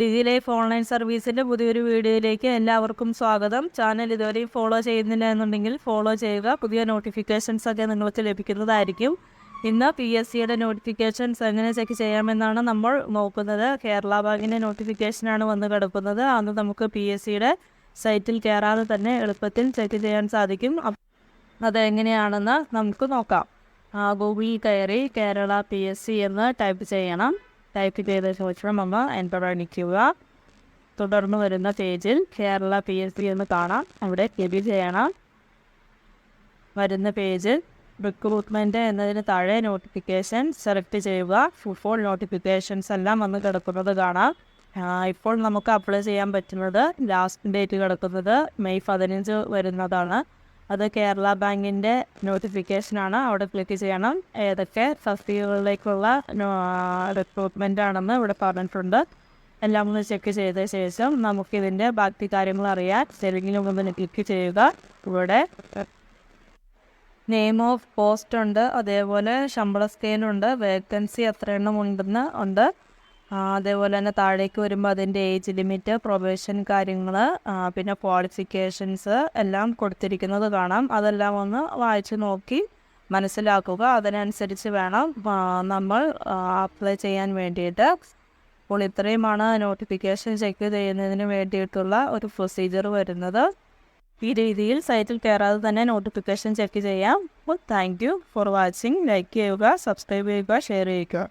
ഡിജി life online സർവീസിന്റെ പുതിയൊരു വീഡിയോയിലേക്ക് എല്ലാവർക്കും സ്വാഗതം. ചാനൽ ഇതുവരെയും ഫോളോ ചെയ്യുന്നില്ല എന്നുണ്ടെങ്കിൽ ഫോളോ ചെയ്യുക. പുതിയ നോട്ടിഫിക്കേഷൻസ് ഒക്കെ നിങ്ങൾക്ക് ലഭിക്കുന്നതായിരിക്കും. ഇന്ന് പി എസ് സിയുടെ നോട്ടിഫിക്കേഷൻസ് എങ്ങനെ ചെക്ക് ചെയ്യാമെന്നാണ് നമ്മൾ നോക്കുന്നത്. കേരള ബാങ്കിന്റെ നോട്ടിഫിക്കേഷനാണ് വന്ന് കിടക്കുന്നത്. അന്ന് നമുക്ക് പി എസ് സിയുടെ സൈറ്റിൽ കയറാതെ തന്നെ എളുപ്പത്തിൽ ചെക്ക് ചെയ്യാൻ സാധിക്കും. അതെങ്ങനെയാണെന്ന് നമുക്ക് നോക്കാം. ഗൂഗിളിൽ കയറി കേരള പി എസ് സി എന്ന് ടൈപ്പ് ചെയ്യണം. ടൈപ്പ് ചെയ്ത ശേഷം നമ്മൾ എന്റർ അടിക്കുക തുടർന്ന് വരുന്ന പേജിൽ കേരള പി എസ് സി എന്ന് കാണാം അവിടെ ക്ലിക്ക് ചെയ്യണം വരുന്ന പേജിൽ റിക്രൂട്ട്മെന്റ് എന്നതിന് താഴെ നോട്ടിഫിക്കേഷൻ സെലക്ട് ചെയ്യുക ഫുൾ നോട്ടിഫിക്കേഷൻസ് എല്ലാം വന്ന് കിടക്കുന്നത് കാണാം ഇപ്പോൾ നമുക്ക് അപ്ലൈ ചെയ്യാൻ പറ്റുന്നത് ലാസ്റ്റ് ഡേറ്റ് കിടക്കുന്നത് മെയ് പതിനഞ്ച് വരുന്നതാണ് അത് കേരള ബാങ്കിന്റെ നോട്ടിഫിക്കേഷനാണ്. അവിടെ ക്ലിക്ക് ചെയ്യണം. ഏതൊക്കെ തസ്തികകളിലേക്കുള്ള റിക്രൂട്ട്മെന്റ് ആണെന്ന് ഇവിടെ പറഞ്ഞിട്ടുണ്ട്. എല്ലാം ഒന്ന് ചെക്ക് ചെയ്ത ശേഷം നമുക്കിതിന്റെ ബാക്കി കാര്യങ്ങൾ അറിയാൻ സെവിങ്ങിലും ഒന്ന് ക്ലിക്ക് ചെയ്യുക. ഇവിടെ നെയിം ഓഫ് പോസ്റ്റ് ഉണ്ട്. അതേപോലെ ശമ്പള സ്കെയിലുണ്ട് വേക്കൻസി എത്ര എണ്ണം ഉണ്ടെന്ന് ഉണ്ട്. അതേപോലെ തന്നെ താഴേക്ക് വരുമ്പോൾ അതിന്റെ ഏജ് ലിമിറ്റ് പ്രൊബേഷൻ കാര്യങ്ങൾ പിന്നെ ക്വാളിഫിക്കേഷൻസ് എല്ലാം കൊടുത്തിരിക്കുന്നത് കാണാം. അതെല്ലാം ഒന്ന് വായിച്ച് നോക്കി മനസ്സിലാക്കുക. അതിനനുസരിച്ച് വേണം നമ്മൾ അപ്ലൈ ചെയ്യാൻ വേണ്ടിയിട്ട്. അപ്പോൾ ഇത്രയുമാണ് നോട്ടിഫിക്കേഷൻ ചെക്ക് ചെയ്യുന്നതിന് വേണ്ടിയിട്ടുള്ള ഒരു പ്രൊസീജിയർ വരുന്നത്. ഈ രീതിയിൽ സൈറ്റിൽ കയറാതെ തന്നെ നോട്ടിഫിക്കേഷൻ ചെക്ക് ചെയ്യാം. അപ്പോൾ thank you for watching like ചെയ്യുക സബ്സ്ക്രൈബ് ചെയ്യുക ഷെയർ ചെയ്യുക.